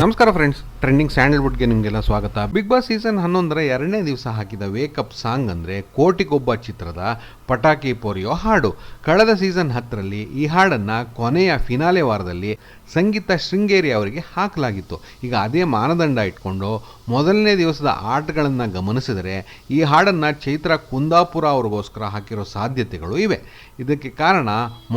నమస్కారం friends trending ಸ್ಯಾಂಡಲ್ವುಡ್ಗೆ ನಿಮಗೆಲ್ಲ ಸ್ವಾಗತ. ಬಿಗ್ ಬಾಸ್ ಸೀಸನ್ ಹನ್ನೊಂದರ ಎರಡನೇ ದಿವಸ ಹಾಕಿದ ವೇಕಪ್ ಸಾಂಗ್ ಅಂದರೆ ಕೋಟಿಗೊಬ್ಬ ಚಿತ್ರದ ಪಟಾಕಿ ಪೊರಿಯೋ ಹಾಡು. ಕಳೆದ ಸೀಸನ್ ಹತ್ತರಲ್ಲಿ ಈ ಹಾಡನ್ನು ಕೊನೆಯ ಫಿನಾಲೆ ವಾರದಲ್ಲಿ ಸಂಗೀತ ಶೃಂಗೇರಿ ಅವರಿಗೆ ಹಾಕಲಾಗಿತ್ತು. ಈಗ ಅದೇ ಮಾನದಂಡ ಇಟ್ಕೊಂಡು ಮೊದಲನೇ ದಿವಸದ ಆಟಗಳನ್ನು ಗಮನಿಸಿದರೆ ಈ ಹಾಡನ್ನು ಚೈತ್ರ ಕುಂದಾಪುರ ಅವ್ರಿಗೋಸ್ಕರ ಹಾಕಿರೋ ಸಾಧ್ಯತೆಗಳು ಇವೆ. ಇದಕ್ಕೆ ಕಾರಣ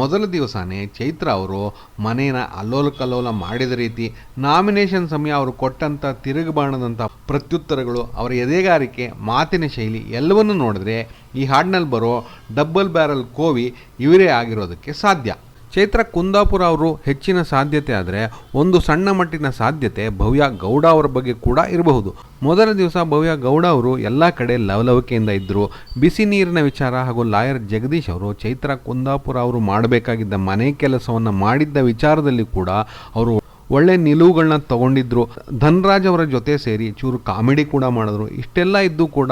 ಮೊದಲ ದಿವಸನೇ ಚೈತ್ರ ಅವರು ಮನೇನ ಅಲ್ಲೋಲ ಕಲ್ಲೋಲ ಮಾಡಿದ ರೀತಿ ನಾಮಿನೇಷನ್ ಸಮಯ ಅವರು ಕೊಟ್ಟಂಥ ತಿರುಗುಬಾಣದಂಥ ಪ್ರತ್ಯುತ್ತರಗಳು ಅವರ ಎದೆಗಾರಿಕೆ, ಮಾತಿನ ಶೈಲಿ ಎಲ್ಲವನ್ನು ನೋಡಿದ್ರೆ ಈ ಹಾಡಿನಲ್ಲಿ ಬರೋ ಡಬ್ಬಲ್ ಬ್ಯಾರಲ್ ಕೋವಿ ಇವರೇ ಆಗಿರೋದಕ್ಕೆ ಸಾಧ್ಯ. ಚೈತ್ರ ಕುಂದಾಪುರ ಅವರು ಹೆಚ್ಚಿನ ಸಾಧ್ಯತೆ ಆದರೆ ಒಂದು ಸಣ್ಣ ಮಟ್ಟಿನ ಸಾಧ್ಯತೆ ಭವ್ಯ ಗೌಡ ಅವರ ಬಗ್ಗೆ ಕೂಡ ಇರಬಹುದು. ಮೊದಲ ದಿವಸ ಭವ್ಯ ಗೌಡ ಅವರು ಎಲ್ಲ ಕಡೆ ಲವಲವಿಕೆಯಿಂದ ಇದ್ದರು ಬಿಸಿ ನೀರಿನ ವಿಚಾರ ಹಾಗೂ ಲಾಯರ್ ಜಗದೀಶ್ ಅವರು ಚೈತ್ರ ಕುಂದಾಪುರ ಅವರು ಮಾಡಬೇಕಾಗಿದ್ದ ಮನೆ ಕೆಲಸವನ್ನು ಮಾಡಿದ್ದ ವಿಚಾರದಲ್ಲಿ ಕೂಡ ಅವರು ಒಳ್ಳೆ ನಿಲುವುಗಳನ್ನ ತಗೊಂಡಿದ್ರು. ಧನ್ರಾಜ್ ಅವರ ಜೊತೆ ಸೇರಿ ಚೂರು ಕಾಮಿಡಿ ಕೂಡ ಮಾಡಿದ್ರು. ಇಷ್ಟೆಲ್ಲ ಇದ್ದು ಕೂಡ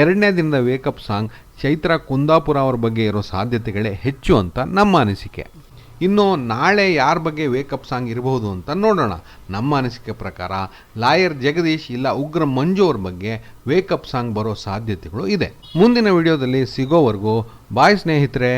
ಎರಡನೇ ದಿನದ ವೇಕಪ್ ಸಾಂಗ್ ಚೈತ್ರ ಕುಂದಾಪುರ ಅವ್ರ ಬಗ್ಗೆ ಇರೋ ಸಾಧ್ಯತೆಗಳೇ ಹೆಚ್ಚು ಅಂತ ನಮ್ಮ ಅನಿಸಿಕೆ. ಇನ್ನು ನಾಳೆ ಯಾರ ಬಗ್ಗೆ ವೇಕಪ್ ಸಾಂಗ್ ಇರಬಹುದು ಅಂತ ನೋಡೋಣ. ನಮ್ಮ ಅನಿಸಿಕೆ ಪ್ರಕಾರ ಲಾಯರ್ ಜಗದೀಶ್ ಇಲ್ಲ ಉಗ್ರ ಮಂಜು ಅವ್ರ ಬಗ್ಗೆ ವೇಕಪ್ ಸಾಂಗ್ ಬರೋ ಸಾಧ್ಯತೆಗಳು ಇದೆ. ಮುಂದಿನ ವಿಡಿಯೋದಲ್ಲಿ ಸಿಗೋವರೆಗೂ, ಬಾಯ್ ಸ್ನೇಹಿತರೆ!